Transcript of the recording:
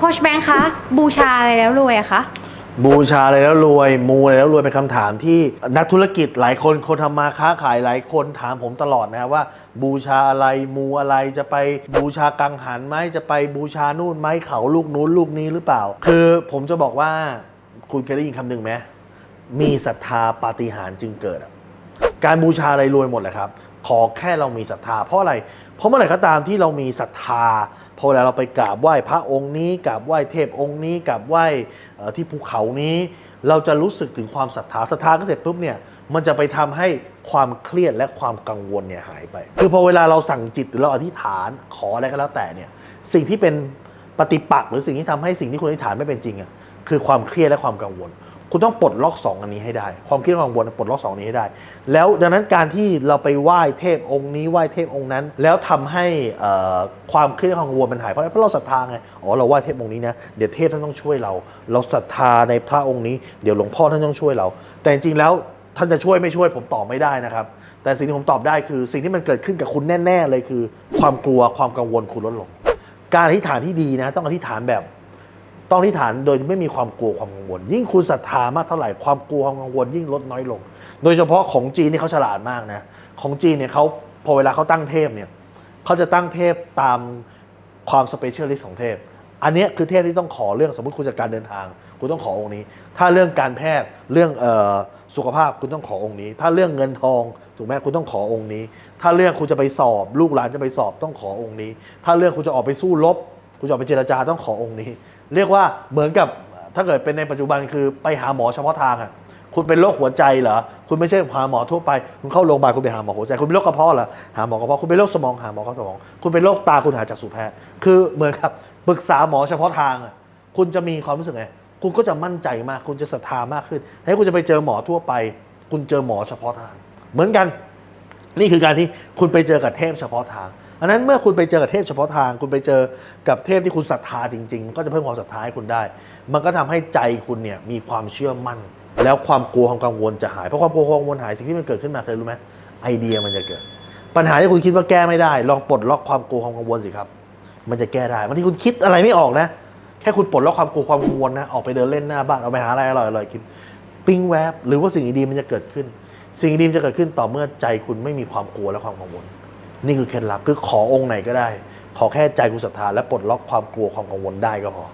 โคชแบงค์คะ บูชาอะไรแล้วรวยอะคะ บูชาอะไรแล้วรวย มูอะไรแล้วรวยเป็นคำถามที่นักธุรกิจหลายคนคนทำมาค้าขายหลายคนถามผมตลอดนะครับว่า บูชาอะไรมูอะไรจะไปบูชากังหันไหมจะไปบูชานู่นไหมเขาลูกนู้นลูกนี้หรือเปล่า คือผมจะบอกว่าคุณเคยได้ยินคำหนึ่งไหมมีศรัทธาปาฏิหาริย์จึงเกิด การบูชาอะไรรวยหมดแหละครับ ขอแค่เรามีศรัทธาเพราะอะไร เพราะเมื่อไหร่ก็ตามที่เรามีศรัทธา พอเวลาเราไปกราบไหว้พระองค์นี้กราบไหว้เทพองค์นี้กราบไหว้ที่ภูเขานี้ เราจะรู้สึกถึงความศรัทธาศรัทธาก็เสร็จปุ๊บเนี่ยมันจะไปทำให้ความเครียดและความกังวลเนี่ยหายไป คือพอเวลาเราสั่งจิตหรือเราอธิษฐานขออะไรก็แล้วแต่เนี่ยสิ่งที่เป็นปฏิปักษ์หรือสิ่งที่ทำให้สิ่งที่คุณอธิษฐานไม่เป็นจริงอะคือความเครียดและความกังวล คุณต้องปลดล็อกสองอันนี้ให้ได้ ความครียดความกังวลปลดล็อกสองนี้ให้ได้ แล้วดังนั้นการที่เราไปไหว้เทพองค์นี้ไหว้เทพองค์นั้น แล้วทำให้ความเครียดความกังวลมันหายเพราะอะไรเพราะเราศรัทธาไงอ๋อเราไหว้เทพองค์นี้นะเดี๋ยวเทพท่านต้องช่วยเรา เราศรัทธาในพระองค์นี้เดี๋ยวหลวงพ่อท่านต้องช่วยเรา แต่จริงๆแล้วท่านจะช่วยไม่ช่วยผมตอบไม่ได้นะครับ แต่สิ่งที่ผมตอบได้คือสิ่งที่มันเกิดขึ้นกับคุณแน่ ๆ เลยคือ ความกลัวความกังวลคุณลดลง การอธิษฐานที่ดีนะ ต้องอธิษฐานแบบ ต้องอธิษฐานโดยไม่มีความกลัวความกังวล ยิ่งคุณศรัทธามากเท่าไหร่ความกลัวความกังวลยิ่งลดน้อยลง โดยเฉพาะของจีนนี่เขาฉลาดมากนะของจีนเนี่ยเขาพอเวลาเขาตั้งเทพเนี่ยเขาจะตั้งเทพตามความสเปเชียลิสต์ของเทพ อันนี้คือเทพที่ต้องขอเรื่องสมมติคุณจาการเดินทาง คุณต้องขอองค์นี้ ถ้าเรื่องการแพทย์เรื่องเอ่อสุขภาพคุณต้องขอองค์นี้ ถ้าเรื่องเงินทองถูกไหมคุณต้องขอองค์นี้ ถ้าเรื่องคุณจะไปสอบ ลูกหลานจะไปสอบต้องขอองค์นี้ ถ้าเรื่องคุณจะออกไปสู้รบคุณจะออกไปเจรจาต้องขอองค์นี้ เรียกว่าเหมือนกับถ้าเกิดเป็นในปัจจุบันคือไปหาหมอเฉพาะทางอะคุณเป็นโรคหัวใจเหรอ คุณไม่ใช่หาหมอทั่วไป คุณเข้าโรงพยาบาลคุณไปหาหมอหัวใจ คุณเป็นโรคกระเพาะเหรอ หาหมอกระเพาะ คุณเป็นโรคสมองหาหมอกระสมอง คุณเป็นโรคตาคุณหาจากสูแพทย์ คือเหมือนกับปรึกษาหมอเฉพาะทางอะคุณจะมีความรู้สึกไง คุณก็จะมั่นใจมาก คุณจะศรัทธามากขึ้น ให้คุณจะไปเจอหมอทั่วไป คุณเจอหมอเฉพาะทาง เหมือนกัน นี่คือการที่คุณไปเจอกับเทพเฉพาะทาง อันนั้นเมื่อคุณไปเจอกับเทพเฉพาะทาง คุณไปเจอกับเทพที่คุณศรัทธาจริง ๆ ก็จะเพิ่มความศรัทธาให้คุณได้ มันก็ทำให้ใจคุณเนี่ยมีความเชื่อมั่น แล้วความกลัวความกังวลจะหายเพราะความกลัวความกังวลหายสิ่งที่มันเกิดขึ้นมาเคยรู้ไหมไอเดียมันจะเกิด ปัญหาที่คุณคิดว่าแก้ไม่ได้ ลองปลดล็อกความกลัวความกังวลสิครับมันจะแก้ได้บางทีคุณคิดอะไรไม่ออกนะ แค่คุณปลดล็อกความกลัวความกังวลนะออกไปเดินเล่นหน้าบ้านเอาไปหาอะไรอร่อยๆกินปิ้งแวบหรือว่าสิ่งดีๆมันจะเกิดขึ้น สิ่งดีๆมันจะเกิดขึ้นต่อเมื่อใจคุณไม่มีความกลัวและความกังวล นี่คือเคล็ดลับคือขอองค์ไหนก็ได้ ขอแค่ใจกุศรัทธาและปลดล็อกความกลัวความกังวลได้ก็พอ